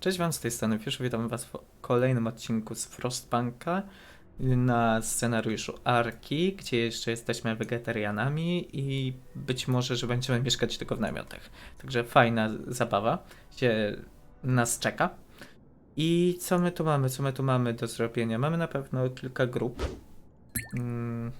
Cześć Wam z tej strony Fisz, witam Was w kolejnym odcinku z Frostpunka na scenariuszu Arki, gdzie jeszcze jesteśmy wegetarianami i być może, że będziemy mieszkać tylko w namiotach. Także fajna zabawa się nas czeka. I co my tu mamy? Co my tu mamy do zrobienia? Mamy na pewno kilka grup mm,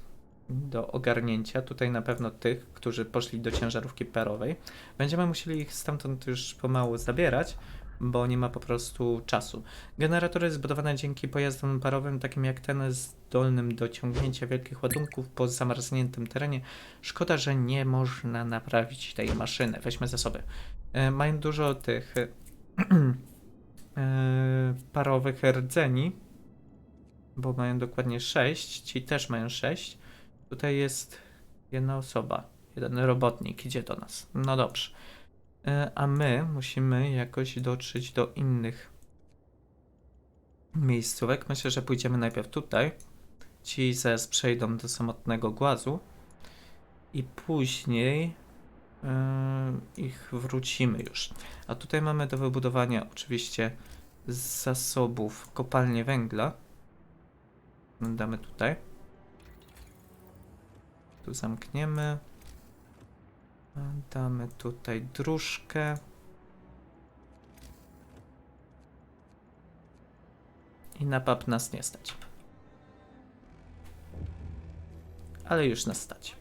do ogarnięcia. Tutaj na pewno tych, którzy poszli do ciężarówki parowej. Będziemy musieli ich stamtąd już pomału zabierać, bo nie ma po prostu czasu. Generator jest zbudowany dzięki pojazdom parowym, takim jak ten zdolnym do ciągnięcia wielkich ładunków po zamarzniętym terenie. Szkoda, że nie można naprawić tej maszyny. Weźmy zasoby. E, mają dużo tych e, e, parowych rdzeni, bo mają dokładnie 6. Ci też mają 6. Tutaj jest jedna osoba, jeden robotnik idzie do nas. No dobrze. E, A my musimy jakoś dotrzeć do innych miejscówek. Myślę, że pójdziemy najpierw tutaj. Ci zaraz przejdą do samotnego głazu. I później e, ich wrócimy już. A tutaj mamy do wybudowania oczywiście z zasobów kopalnię węgla. Damy tutaj. Tu zamkniemy. Damy tutaj dróżkę. I na pap nas nie stać. Ale już nas stać.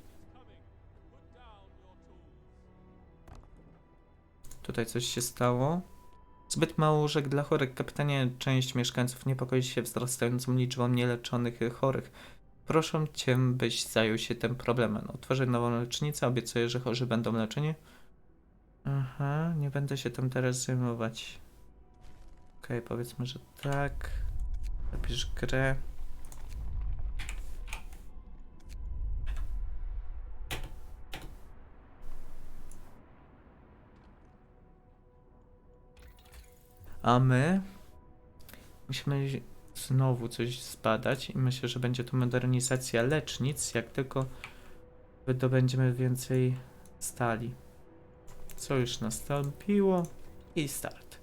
Tutaj coś się stało. Zbyt mało łóżek dla chorych. Kapitanie, część mieszkańców niepokoi się wzrastającą liczbą nieleczonych chorych. Proszę cię, byś zajął się tym problemem. Otworzę nową lecznicę, obiecuję, że chorzy będą leczeni. Aha, nie będę się tym teraz zajmować. Okej, powiedzmy, że tak. Zapisz grę. A my musimy znowu coś zbadać i myślę, że będzie to modernizacja lecznic, jak tylko wydobędziemy więcej stali. Co już nastąpiło i start.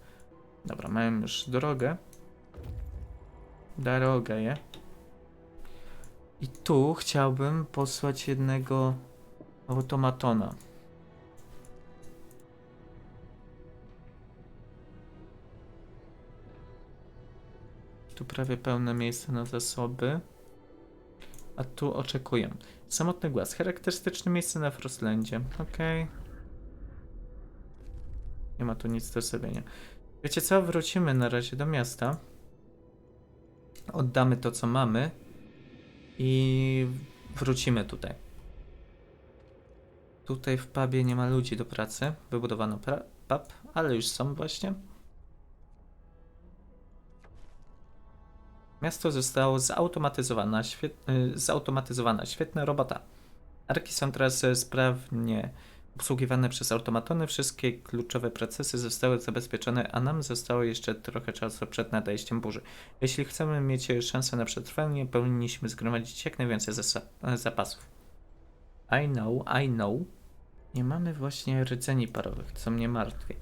Dobra, mamy już drogę. Drogę je. I tu chciałbym posłać jednego automatona. Tu prawie pełne miejsce na zasoby. A tu oczekuję. Samotny głaz. Charakterystyczne miejsce na Frostlandzie. Okej. Nie ma tu nic do zrobienia. Wiecie co? Wrócimy na razie do miasta. Oddamy to, co mamy. I wrócimy tutaj. Tutaj w pubie nie ma ludzi do pracy. Wybudowano pub, ale już są właśnie. Miasto zostało zautomatyzowane, świet, y, zautomatyzowana, świetna robota. Arki są teraz sprawnie obsługiwane przez automatony, wszystkie kluczowe procesy zostały zabezpieczone, a nam zostało jeszcze trochę czasu przed nadejściem burzy. Jeśli chcemy mieć szansę na przetrwanie, powinniśmy zgromadzić jak najwięcej zapasów. I know, I know. Nie mamy właśnie rdzeni parowych, co mnie martwi.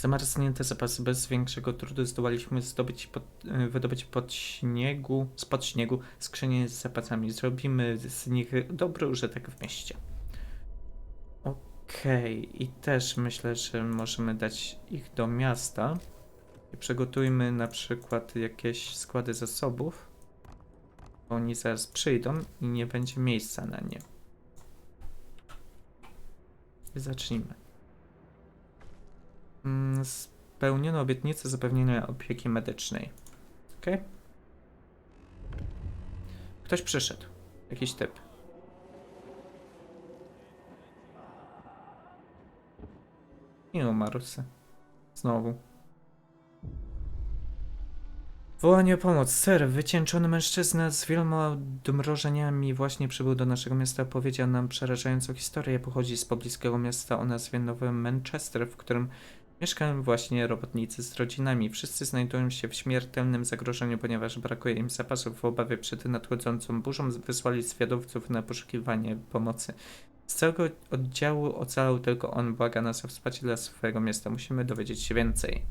Zamarznięte zapasy bez większego trudu zdołaliśmy zdobyć pod, y, wydobyć pod śniegu, spod śniegu skrzynie z zapasami. Zrobimy z nich dobry użytek w mieście. Okej, i też myślę, że możemy dać ich do miasta. I przygotujmy na przykład jakieś składy zasobów. Bo oni zaraz przyjdą i nie będzie miejsca na nie. Zacznijmy. Mm, Spełniono obietnicę zapewnienia opieki medycznej. Ok? Ktoś przyszedł. Jakiś typ. I umarł se. Znowu. Wołanie o pomoc. Ser, wycieńczony mężczyzna z wieloma odmrożeniami właśnie przybył do naszego miasta. Powiedział nam przerażającą historię. Pochodzi z pobliskiego miasta o nazwie Nowy Manchester, w którym mieszkają właśnie robotnicy z rodzinami. Wszyscy znajdują się w śmiertelnym zagrożeniu, ponieważ brakuje im zapasów. W obawie przed nadchodzącą burzą wysłali zwiadowców na poszukiwanie pomocy. Z całego oddziału ocalał tylko on. Błaga nas o wsparcie dla swojego miasta. Musimy dowiedzieć się więcej.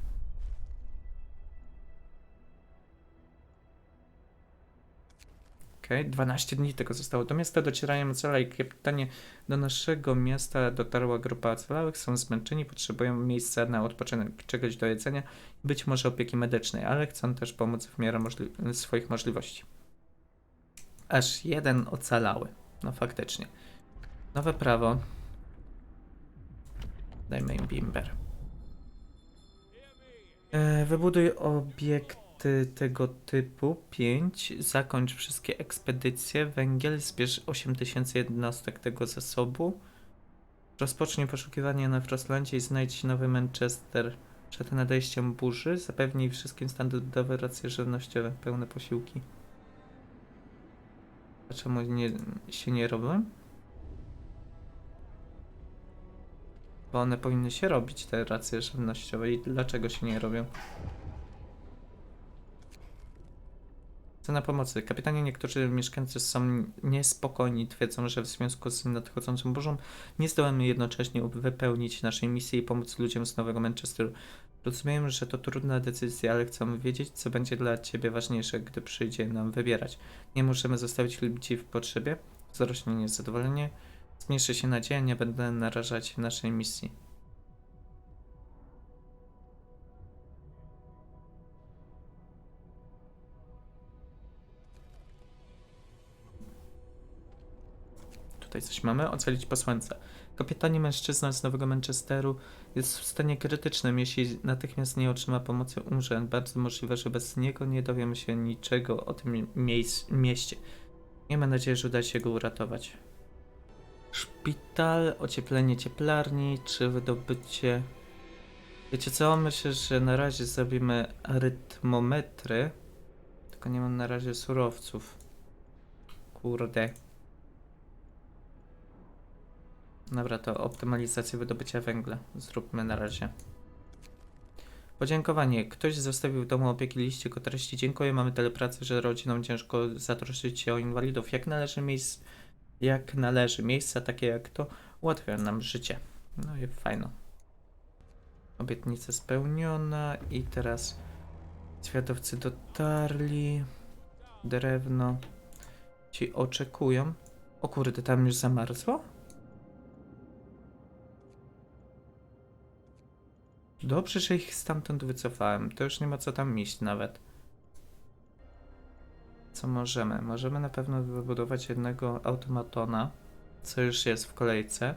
Okej, 12 dni tego zostało. Do miasta docierają ocalali. Kapitanie, do naszego miasta dotarła grupa ocalałych. Są zmęczeni, potrzebują miejsca na odpoczynek, czegoś do jedzenia i być może opieki medycznej, ale chcą też pomóc w miarę możli- swoich możliwości. Aż jeden ocalały. No faktycznie. Nowe prawo. Dajmy im bimber. E, wybuduj tego typu 5. Zakończ wszystkie ekspedycje. Węgiel. Zbierz 8000 jednostek tego zasobu. Rozpocznij poszukiwanie na Frostlandzie i znajdź nowy Manchester przed nadejściem burzy. Zapewnij wszystkim standardowe racje żywnościowe, pełne posiłki. A czemu nie, się nie robią? Bo one powinny się robić, te racje żywnościowe. I dlaczego się nie robią? Cena pomocy. Kapitanie, niektórzy mieszkańcy są niespokojni. Twierdzą, że w związku z nadchodzącą burzą nie zdołamy jednocześnie wypełnić naszej misji i pomóc ludziom z Nowego Manchesteru. Rozumiem, że to trudna decyzja, ale chcemy wiedzieć, co będzie dla Ciebie ważniejsze, gdy przyjdzie nam wybierać. Nie możemy zostawić ludzi w potrzebie. Zarośnie niezadowolenie. Zmniejszy się nadzieja, nie będę narażać naszej misji. Tutaj coś mamy. Ocalić posłańca. Kapitanie mężczyzna z Nowego Manchesteru jest w stanie krytycznym. Jeśli natychmiast nie otrzyma pomocy, umrze. Bardzo możliwe, że bez niego nie dowiemy się niczego o tym miejsc- mieście. Miejmy nadzieję, że uda się go uratować. Szpital, ocieplenie cieplarni, czy wydobycie... Wiecie co? Myślę, że na razie zrobimy arytmometry. Tylko nie mam na razie surowców. Kurde. Dobra, to optymalizację wydobycia węgla. Zróbmy na razie. Podziękowanie. Ktoś zostawił w domu opieki liście o treści. Dziękuję, mamy tyle pracy, że rodzinom ciężko zatroszczyć się o inwalidów. Jak należy miejsc... Jak należy. Miejsca takie jak to ułatwiają nam życie. No i fajno. Obietnica spełniona i teraz światowcy dotarli. Drewno. Ci oczekują. O kurde, tam już zamarzło? Dobrze, że ich stamtąd wycofałem. To już nie ma co tam iść nawet. Co możemy? Możemy na pewno wybudować jednego automatona, co już jest w kolejce.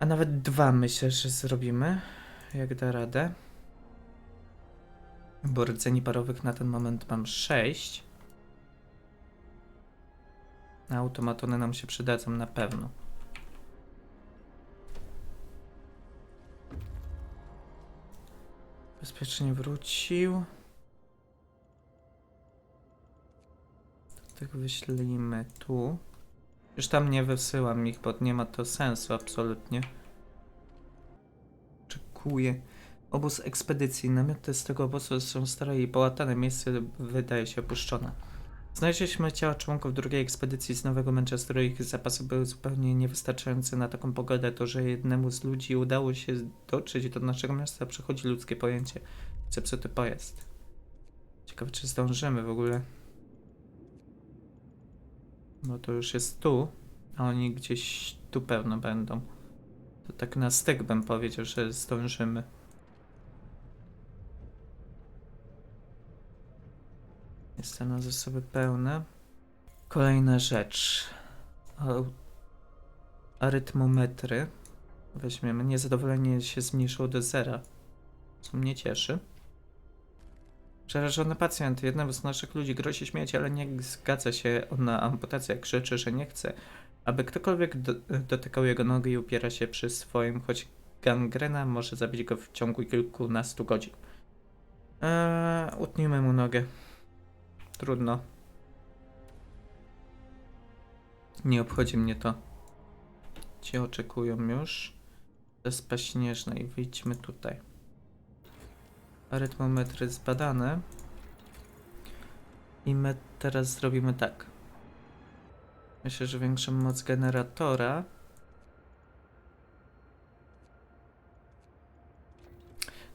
A nawet dwa myślę, że zrobimy, jak da radę. Bo rdzeni parowych na ten moment mam 6. A automatony nam się przydadzą na pewno. Bezpiecznie wrócił. Tak wyślimy tu. Już tam nie wysyłam ich, bo nie ma to sensu absolutnie. Oczekuję. Obóz ekspedycji. Namioty z tego obozu są stare i połatane. Miejsce wydaje się opuszczone. Znaleźliśmy ciała członków drugiej ekspedycji z Nowego Manchesteru. Ich zapasy były zupełnie niewystarczające na taką pogodę. To, że jednemu z ludzi udało się dotrzeć do naszego miasta, przechodzi ludzkie pojęcie. Zepsuty pojazd. Ciekawe, czy zdążymy w ogóle. Bo to już jest tu, a oni gdzieś tu pewno będą. To tak na styk bym powiedział, że zdążymy. Jest na zasoby pełne. Kolejna rzecz. Arytmometry. Weźmiemy. Niezadowolenie się zmniejszyło do zera. Co mnie cieszy. Przerażony pacjent. Jednemu z naszych ludzi grozi śmierć, ale nie zgadza się on na amputację. Krzyczy, że nie chce, aby ktokolwiek do, dotykał jego nogi i upiera się przy swoim, choć gangrena może zabić go w ciągu kilkunastu godzin. Eee, utnijmy mu nogę. Trudno. Nie obchodzi mnie to. Ci oczekują już. Wyspa Śnieżna i wyjdźmy tutaj. Arytmometry zbadane. I my teraz zrobimy tak. Myślę, że większą moc generatora.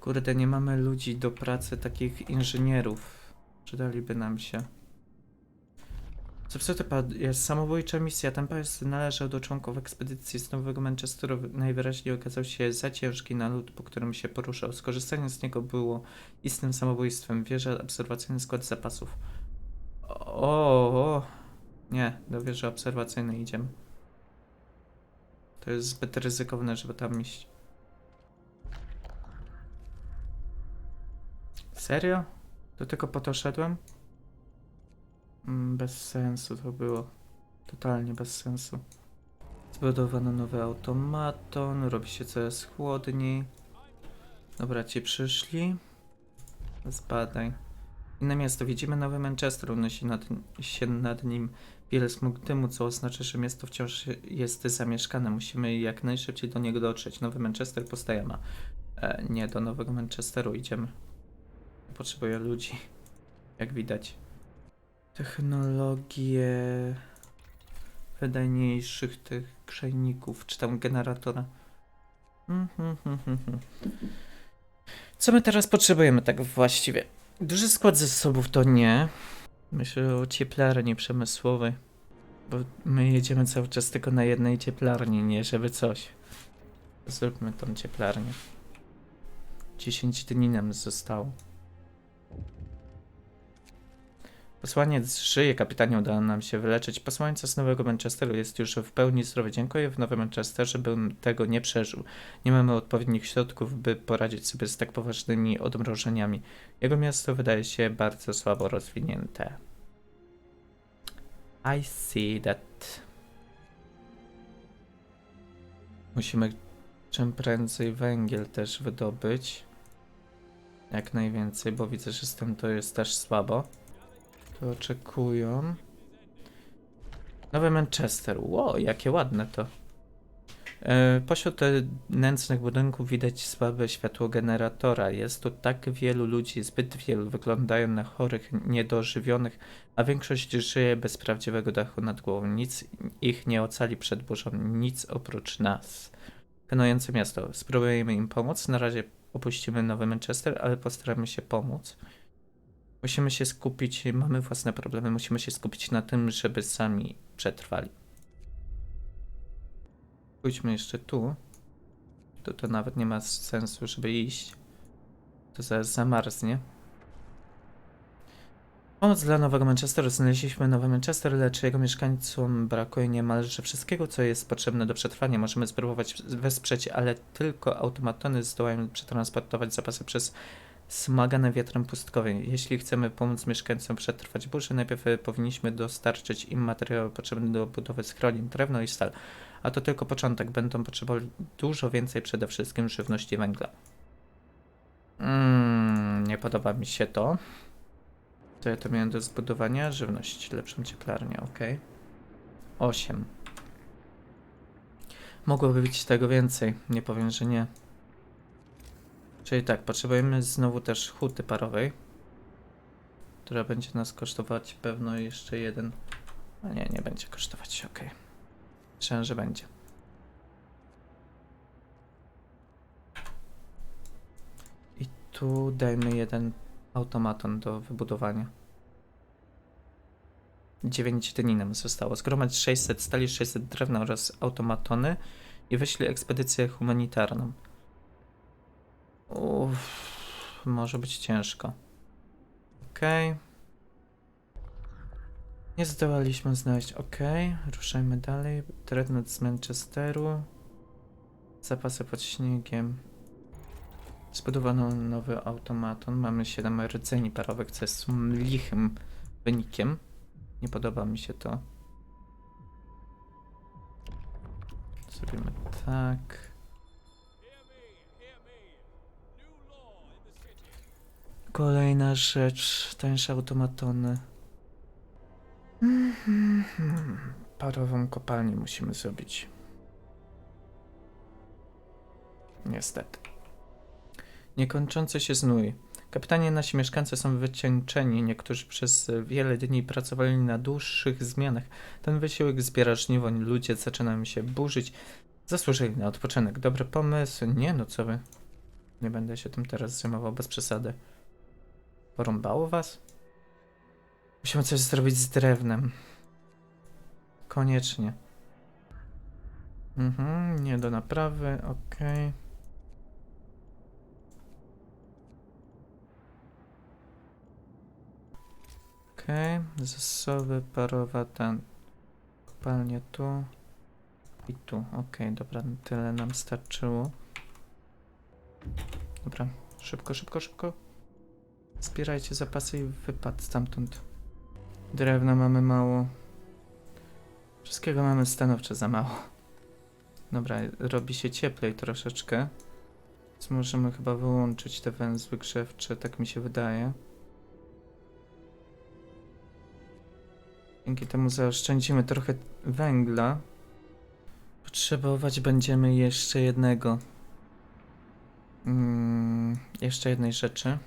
Kurde, nie mamy ludzi do pracy takich inżynierów. Przydaliby nam się. Zepsuty pad jest samobójcza misja. Ten pojazd należał do członków ekspedycji z Nowego Manchesteru. Najwyraźniej okazał się za ciężki na lód, po którym się poruszał. Skorzystanie z niego było istnym samobójstwem. Wieża obserwacyjny skład zapasów. O, o. Nie, do wieży obserwacyjnej idziemy. To jest zbyt ryzykowne, żeby tam iść. Serio? Do tego po to szedłem? Mm, Bez sensu to było. Totalnie bez sensu. Zbudowano nowy automaton, robi się coraz chłodniej. Dobra, ci przyszli. Zbadaj. Inne miasto. Widzimy nowy Manchester. Unosi nad, się nad nim wiele smug dymu, co oznacza, że miasto wciąż jest zamieszkane. Musimy jak najszybciej do niego dotrzeć. Nowy Manchester postaje ma. E, nie, do nowego Manchesteru idziemy. Potrzebuję ludzi. Jak widać. Technologie wydajniejszych tych grzejników, czy tam generatora. Co my teraz potrzebujemy tak właściwie? Duży skład zasobów to nie. Myślę o cieplarni przemysłowej. Bo my jedziemy cały czas tylko na jednej cieplarni, nie żeby coś. Zróbmy tą cieplarnię. 10 dni nam zostało. Posłaniec żyje, kapitanie, udało nam się wyleczyć. Posłaniec z Nowego Manchesteru jest już w pełni zdrowy. Dziękuję w Nowym Manchesterze, bym tego nie przeżył. Nie mamy odpowiednich środków, by poradzić sobie z tak poważnymi odmrożeniami. Jego miasto wydaje się bardzo słabo rozwinięte. I see that. Musimy czym prędzej węgiel też wydobyć. Jak najwięcej, bo widzę, że z tym to jest też słabo. To oczekują. Nowy Manchester. Ło, jakie ładne to. E, pośród e, nędznych budynków widać słabe światło generatora. Jest tu tak wielu ludzi, zbyt wielu, wyglądają na chorych, niedożywionych, a większość żyje bez prawdziwego dachu nad głową. Nic ich nie ocali przed burzą, nic oprócz nas. Panujące miasto. Spróbujemy im pomóc. Na razie opuścimy Nowy Manchester, ale postaramy się pomóc. Musimy się skupić, mamy własne problemy, musimy się skupić na tym, żeby sami przetrwali. Pójdźmy jeszcze tu. To to nawet nie ma sensu, żeby iść. To zaraz zamarznie. Pomoc dla Nowego Manchesteru. Znaleźliśmy Nowy Manchester, lecz jego mieszkańcom brakuje niemalże wszystkiego, co jest potrzebne do przetrwania. Możemy spróbować wesprzeć, ale tylko automatony zdołają przetransportować zapasy przez smagane wiatrem pustkowie. Jeśli chcemy pomóc mieszkańcom przetrwać burzę, najpierw e, powinniśmy dostarczyć im materiały potrzebne do budowy schronień, drewno i stal. A to tylko początek, będą potrzebowali dużo więcej, przede wszystkim żywności węgla. Mm, nie podoba mi się to. To ja to miałem do zbudowania. Żywność, lepszą cieplarnię, ok. 8. Mogłoby być tego więcej, nie powiem, że nie. Czyli tak, potrzebujemy znowu też huty parowej, która będzie nas kosztować pewno jeszcze jeden. A nie, nie będzie kosztować, ok. Myślałem, że będzie. I tu dajmy jeden automaton do wybudowania. 9 dni zostało. Zgromadź 600 stali, 600 drewna oraz automatony i wyślij ekspedycję humanitarną. Może być ciężko. Okej. Nie zdołaliśmy znaleźć. Okej, ruszajmy dalej. Dreadnought z Manchesteru. Zapasy pod śniegiem. Zbudowano nowy automaton. Mamy 7 rdzeni parowych, co jest lichym wynikiem. Nie podoba mi się to. Zrobimy tak. Kolejna rzecz, tańsze automatony. Mhm. Parową kopalnię musimy zrobić. Niestety. Niekończący się znój. Kapitanie, nasi mieszkańcy są wycieńczeni. Niektórzy przez wiele dni pracowali na dłuższych zmianach. Ten wysiłek zbiera żniwo. Ludzie zaczynają się burzyć. Zasłużyli na odpoczynek. Dobry pomysł. Nie no, co wy. Nie będę się tym teraz zajmował bez przesady. Porąbało was? Musimy coś zrobić z drewnem. koniecznie. Mhm, nie do naprawy, okej. Okej, zasoby parowa ten. Kopalnia tu i tu. Okej, dobra, tyle nam starczyło. Dobra, szybko, szybko, szybko. Zbierajcie zapasy i wypad stamtąd. Drewna mamy mało. Wszystkiego mamy stanowczo za mało. Dobra, robi się cieplej troszeczkę. Więc możemy chyba wyłączyć te węzły grzewcze, tak mi się wydaje. Dzięki temu zaoszczędzimy trochę węgla. Potrzebować będziemy jeszcze jednego. Mm, jeszcze jednej rzeczy.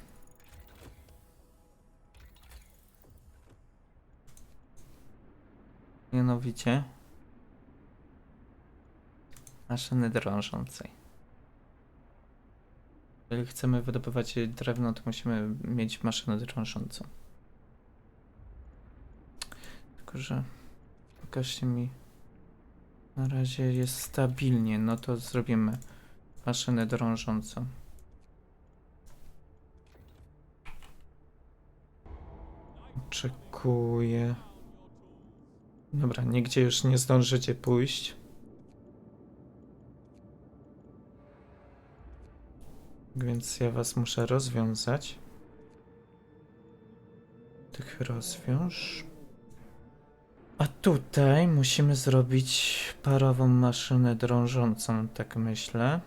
Maszyny drążącej. Jeżeli chcemy wydobywać drewno, to musimy mieć maszynę drążącą. Tylko, że pokażcie mi. Na razie jest stabilnie, no to zrobimy maszynę drążącą. Oczekuję. Dobra, nigdzie już nie zdążycie pójść. Więc ja was muszę rozwiązać. Tych rozwiąż. A tutaj musimy zrobić parową maszynę drążącą, tak myślę.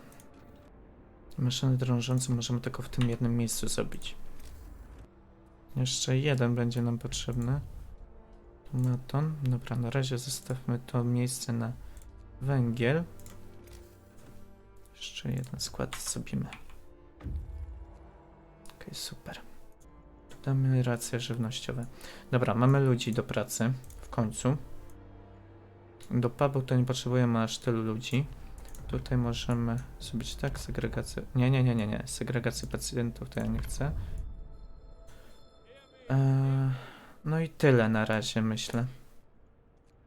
Maszynę drążącą możemy tylko w tym jednym miejscu zrobić. Jeszcze jeden będzie nam potrzebny. Maton. Dobra, na razie zostawmy to miejsce na węgiel. Jeszcze jeden skład zrobimy. Okej, super. Tu damy racje żywnościowe. Dobra, mamy ludzi do pracy. W końcu. Do pubu to nie potrzebujemy aż tylu ludzi. Tutaj możemy zrobić tak, segregację. Nie, nie, nie, nie, nie. Segregację pacjentów to ja nie chcę. Eee, no i tyle na razie, myślę.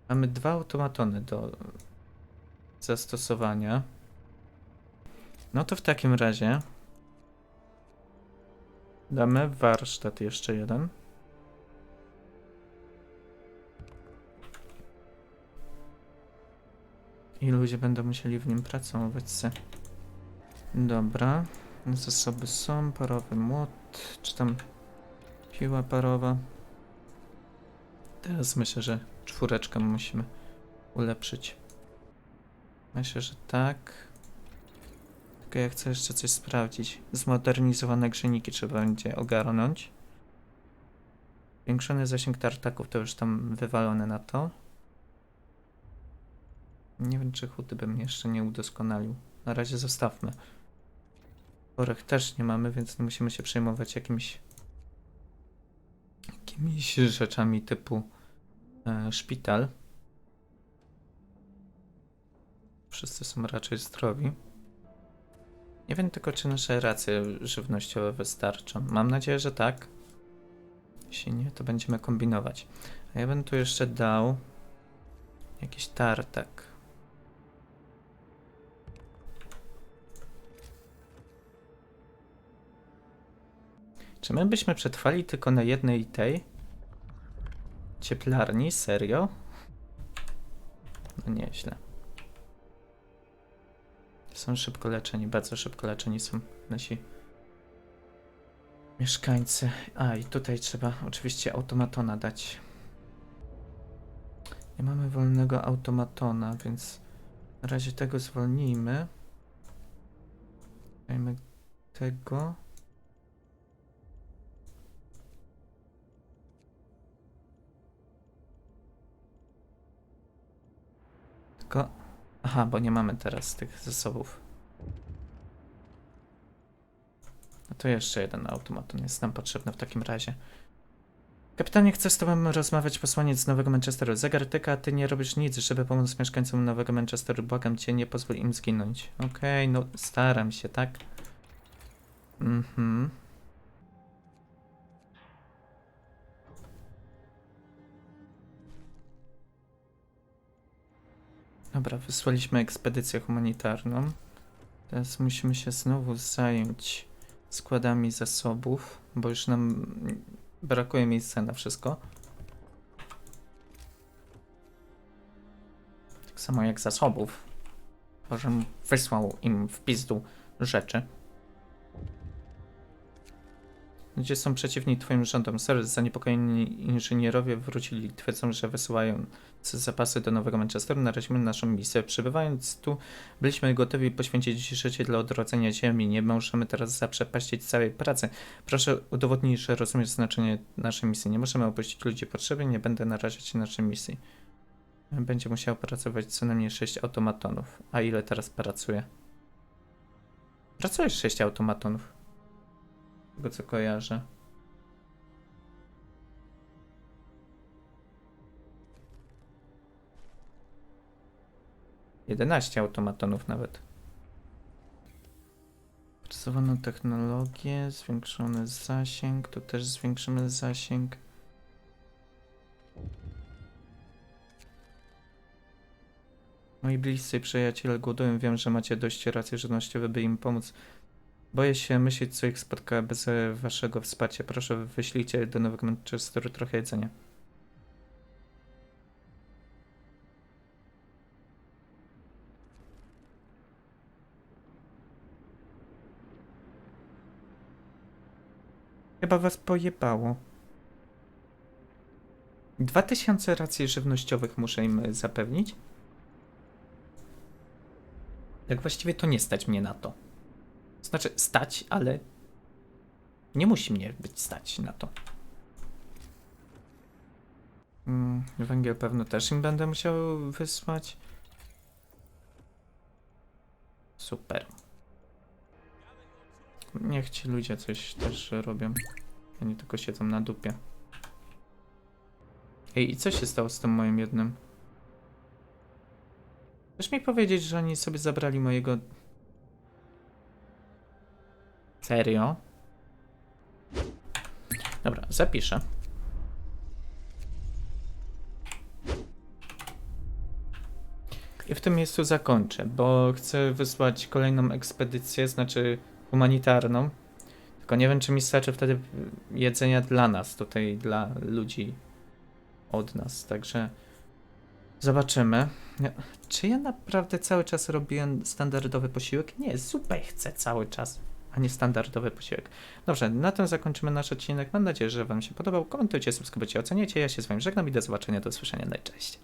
Mamy dwa automatony do zastosowania. No to w takim razie damy warsztat jeszcze jeden. I ludzie będą musieli w nim pracować. Se. Dobra. Zasoby są. Parowy młot. Czy tam piła parowa. Teraz myślę, że czwóreczkę musimy ulepszyć. Myślę, że tak. Tylko ja chcę jeszcze coś sprawdzić. Zmodernizowane grzejniki trzeba będzie ogarnąć. Zwiększony zasięg tartaków to już tam wywalone na to. Nie wiem, czy huty bym jeszcze nie udoskonalił. Na razie zostawmy. Chorych też nie mamy, więc nie musimy się przejmować jakimiś jakimiś rzeczami typu szpital. Wszyscy są raczej zdrowi. Nie wiem tylko, czy nasze racje żywnościowe wystarczą. Mam nadzieję, że tak. Jeśli nie, to będziemy kombinować. A ja bym tu jeszcze dał jakiś tartak. Czy my byśmy przetrwali tylko na jednej tej cieplarni? Serio? No nieźle. Są szybko leczeni, bardzo szybko leczeni są nasi mieszkańcy. A i tutaj trzeba oczywiście automatona dać. Nie mamy wolnego automatona, więc na razie tego zwolnijmy. Dajmy tego. Tylko. Aha, bo nie mamy teraz tych zasobów. No to jeszcze jeden automaton jest nam potrzebny w takim razie. Kapitanie, chcę z tobą rozmawiać posłaniec z Nowego Manchesteru. Zegar tyka, ty nie robisz nic, żeby pomóc mieszkańcom Nowego Manchesteru. Błagam cię, nie pozwól im zginąć. Okej, no staram się, tak? Mhm. Dobra, wysłaliśmy ekspedycję humanitarną. Teraz musimy się znowu zająć składami zasobów, bo już nam brakuje miejsca na wszystko. Tak samo jak zasobów. Bożem wysłał im w pizdu rzeczy. Ludzie są przeciwni twoim rządom. Sorry, zaniepokojeni inżynierowie wrócili. Twierdzą, że wysyłają zapasy do Nowego Manchesteru. Narazimy naszą misję. Przybywając tu, byliśmy gotowi poświęcić życie dla odrodzenia Ziemi. Nie możemy teraz zaprzepaścić całej pracy. Proszę udowodnij, że rozumiesz znaczenie naszej misji. Nie możemy opuścić ludzi potrzeby. Nie będę narażać naszej misji. Będzie musiał pracować co najmniej 6 automatonów. A ile teraz pracuje? Pracujesz 6 automatonów. Tego co kojarzę. Jedenaście automatonów nawet. Pracowano technologię, zwiększony zasięg, tu też zwiększymy zasięg. Moi bliscy przyjaciele głodują, wiem, że macie dość racji żywnościowe, by im pomóc. Boję się myśleć, co ich spotka bez e, waszego wsparcia. Proszę, wyślijcie do Nowego Manchesteru trochę jedzenia. Chyba was pojebało. 2000 racji żywnościowych muszę im e, zapewnić? Tak właściwie to nie stać mnie na to. Znaczy, stać, ale nie musi mnie być stać na to. Mm, węgiel pewno też im będę musiał wysłać. Super. Niech ci ludzie coś też robią. Oni tylko siedzą na dupie. Ej, i co się stało z tym moim jednym? Chcesz mi powiedzieć, że oni sobie zabrali mojego. Serio? Dobra, zapiszę. I w tym miejscu zakończę, bo chcę wysłać kolejną ekspedycję, znaczy humanitarną. Tylko nie wiem, czy mi starczy wtedy jedzenia dla nas, tutaj dla ludzi od nas. Także zobaczymy. Czy ja naprawdę cały czas robiłem standardowy posiłek? Nie, zupę chcę cały czas, a nie standardowy posiłek. Dobrze, na tym zakończymy nasz odcinek. Mam nadzieję, że Wam się podobał. Komentujcie, subskrybujcie, oceniajcie. Ja się z Wami żegnam i do zobaczenia, do usłyszenia. No cześć.